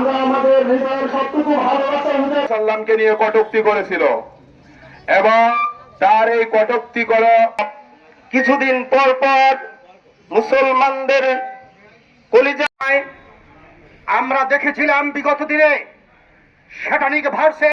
আমরা আমাদের হৃদয়ের সবটুকু ভালোবাসা হুজুর সাল্লামকে নিয়ে কটুক্তি করেছিল। এবং তার এই কটুক্তি করা কিছুদিন পর পর মুসলমানদের কলিজায় আমরা দেখেছিলাম বিগত দিনে শ্যাটানিক ভার্সে